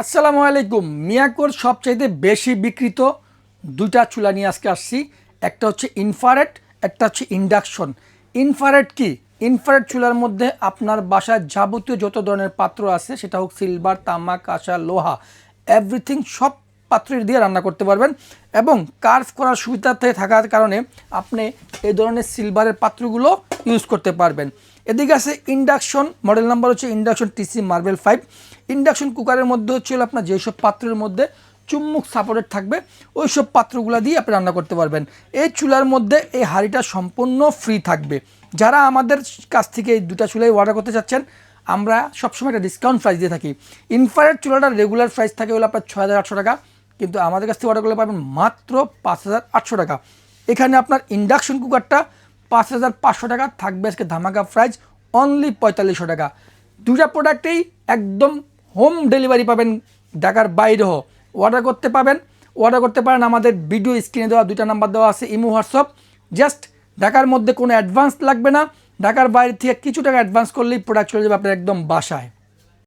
আসসালামু আলাইকুম। মিয়াকোর সবচাইতে বেশি বিক্রিত দুইটা চুলা নিয়ে আজকে আসছি। একটা হচ্ছে ইনফারেট একটা হচ্ছে ইন্ডাকশন। ইনফারেট কি? ইনফারেট চুলার মধ্যে আপনার বাসায় যাবতীয় যত ধরনের পাত্র আছে, সেটা হোক সিলভার তামা কাঁসা লোহা এভরিথিং সব পাত্রের দিয়ে রান্না করতে পারবেন। এবং কার্ভ করার সুবিধাতে থাকার কারণে আপনি এই ধরনের সিলভারের পাত্রগুলো ইউজ করতে পারবেন। এদিকে আছে ইন্ডাকশন মডেল নাম্বার হচ্ছে induction TC marble five induction কুকারের মধ্যে হচ্ছে হলো আপনার যেসব পাত্রের মধ্যে চুম্মুক সাপোর্টেড থাকবে ওই সব পাত্রগুলো দিয়ে আপনি রান্না করতে পারবেন। এই চুলার মধ্যে এই হাঁড়িটা সম্পূর্ণ ফ্রি থাকবে। যারা আমাদের কাছ থেকে এই দুটা চুলাই অর্ডার করতে চাচ্ছেন, আমরা সবসময় একটা ডিসকাউন্ট প্রাইস দিয়ে থাকি। ইনফ্রারেড চুলাটার রেগুলার প্রাইস থাকে হলো আপনার ছয় হাজার আটশো টাকা, কিন্তু আমাদের কাছ থেকে অর্ডার করলে পাবেন মাত্র পাঁচ হাজার আটশো টাকা। এখানে আপনার ইন্ডাকশন কুকারটা পাঁচ হাজার পাঁচশো টাকা, থাকবে আজকে ধামাকা প্রাইস অনলি পঁয়তাল্লিশশো টাকা। দুটা প্রোডাক্টেই একদম হোম ডেলিভারি পাবেন ঢাকার বাইরেও। অর্ডার করতে পাবেন। অর্ডার করতে পারেন আমাদের ভিডিও স্ক্রিনে দেওয়া দুইটা নাম্বার দেওয়া আছে, ইমো, হোয়াটসঅ্যাপ। জাস্ট ঢাকার মধ্যে কোনো অ্যাডভান্স লাগবে না। ঢাকার বাইরে থেকে কিছু টাকা অ্যাডভান্স করলেই প্রোডাক্ট চলে যাবে আপনার একদম বাসায়।